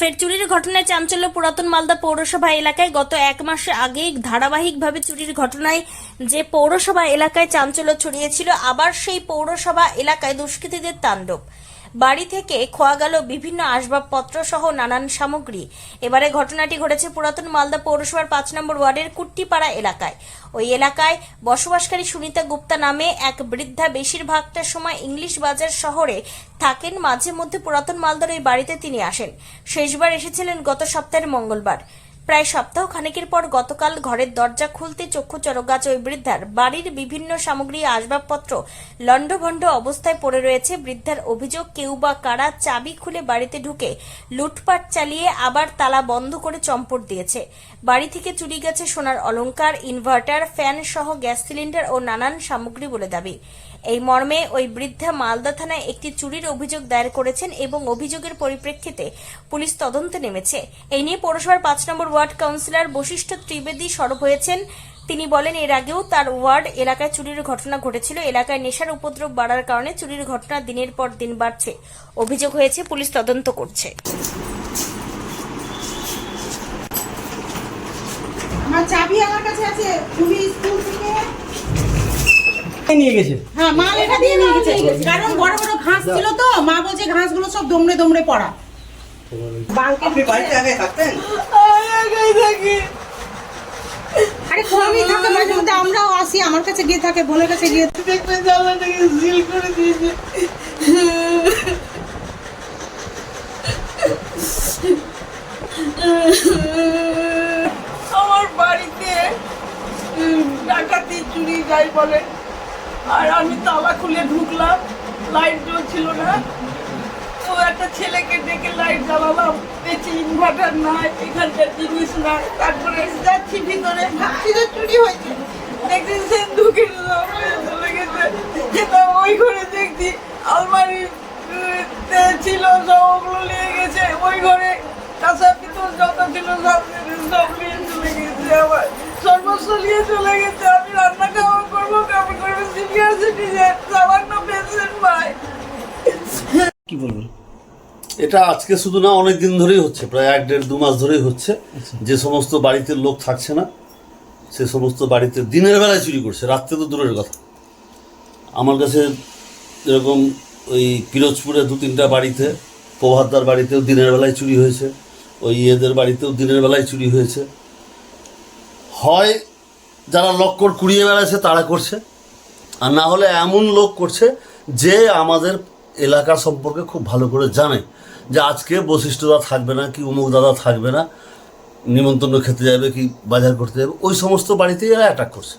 ফের চুরির ঘটনায় চাঞ্চল্য পুরাতন মালদা পৌরসভা এলাকায় গত এক মাস আগে ধারাবাহিকভাবে চুরির ঘটনায় যে পৌরসভা এলাকায় চাঞ্চল্য ছড়িয়েছিল, আবার সেই পৌরসভা এলাকায় দুষ্কৃতীদের তাণ্ডব। বাড়ি থেকে খোয়া গেল বিভিন্ন আসবাবপত্র সহ নানান সামগ্রী। এবারে ঘটনাটি ঘটেছে পুরাতন মালদা পৌরসভার পাঁচ নম্বর ওয়ার্ডের কুট্টিপাড়া এলাকায়। ওই এলাকায় বসবাসকারী সুনিতা গুপ্তা নামে এক বৃদ্ধা বেশিরভাগটা সময় ইংলিশ বাজার শহরে থাকেন। মাঝে মধ্যে পুরাতন মালদার ওই বাড়িতে তিনি আসেন। শেষবার এসেছিলেন গত সপ্তাহের মঙ্গলবার। প্রায় সপ্তাহ খানেকের পর গতকাল ঘরের দরজা খুলতে চক্ষু চরগাছ ওই বৃদ্ধার। বাড়ির বিভিন্ন সামগ্রী, আসবাবপত্র লণ্ডভণ্ড অবস্থায় পড়ে রয়েছে। বৃদ্ধার অভিযোগ, কেউ বা কারা চাবি খুলে বাড়িতে ঢুকে লুটপাট চালিয়ে আবার তালা বন্ধ করে চম্পট দিয়েছে। বাড়ি থেকে চুরি গেছে সোনার অলংকার, ইনভার্টার, ফ্যান সহ গ্যাস সিলিন্ডার ও নানান সামগ্রী বলে দাবি। এই মর্মে ওই বৃদ্ধা মালদা থানায় একটি চুরির অভিযোগ দায়ের করেছেন এবং অভিযোগের পরিপ্রেক্ষিতে পুলিশ তদন্তে নেমেছে। এই নিয়ে পৌরসভার পাঁচ নম্বর ওয়ার্ড কাউন্সিলর বশিষ্ঠ ত্রিবেদী সরব হয়েছেন। তিনি বলেন এর আগেও তার ওয়ার্ড এলাকায় চুরির ঘটনা ঘটেছিল। এলাকায় নেশার উপদ্রব বাড়ার কারণে চুরির ঘটনা দিনের পর দিন বাড়ছে। অভিযোগ হয়েছে পুলিশ তদন্ত করছে। আমার চাবি আমার কাছে আছে। তুমি স্কুল থেকে নিয়ে গেছে? হ্যাঁ মা লেখা দিয়ে নিয়ে গেছে। কারণ বড় বড় ঘাস ছিল তো। মা বলছে ঘাসগুলো সব দমড়ে দমড়ে পড়া আপনি বাড়িতে আগে থাকতেন আরে কমই থাকে, মাঝে মধ্যে আমরাও আসি, আমার কাছে গিয়ে থাকে, বোনের কাছে গিয়ে দেখবে জানলাটাকে সিল করে দিয়েছে আমার বাড়িতে ডাকাতি চুরি যাই বলে। আর আমি তালা খুলে ঢুকলাম, লাইট জ্বলছিল না। একটা ছেলেকে ডেকে লাইট জ্বালালাম। দেখছি ইনভার্টার নাই এখানকার জিনিস নাই। তারপরে যাচ্ছি ভিতরে ভাবছি যে চুরি হয়েছে। দেখছি সেন্দুকের চলে গেছে। যেটা ওই ঘরে দেখছি আলমারি ছিল, সব ওগুলো নিয়ে গেছে ওই ঘরে। কাঁচা পিতল যত ছিল সব সব নিয়ে চলে গেছে আমার সর্বস্ব নিয়ে চলে গেছে। আমি রান্না খাওয়া করব কেমন করব সিনিয়র সিটিজেন সামান্য পেনশন পাই কি বলবেন? এটা আজকে শুধু না অনেক দিন ধরেই হচ্ছে প্রায় এক দেড় দু মাস ধরেই হচ্ছে। যে সমস্ত বাড়িতে লোক থাকছে না সে সমস্ত বাড়িতে দিনের বেলায় চুরি করছে রাত্রে তো দূরের কথা। আমার কাছে এরকম ওই পিরোজপুরে দু তিনটা বাড়িতে প্রভাতদার বাড়িতেও দিনের বেলায় চুরি হয়েছে ওই ইয়েদের বাড়িতেও দিনের বেলায় চুরি হয়েছে। হয় যারা লক্কর কুড়িয়ে বেড়াচ্ছে তারা করছে। আর না হলে এমন লোক করছে যে আমাদের এলাকা সম্পর্কে খুব ভালো করে জানে যে আজকে বৈশিষ্ট্যদা থাকবে না কি উমুক দাদা থাকবে না, নিমন্ত্রণ খেতে যাবে কি বাজার করতে যাবে, ওই সমস্ত বাড়িতেই এরা অ্যাটাক করছে।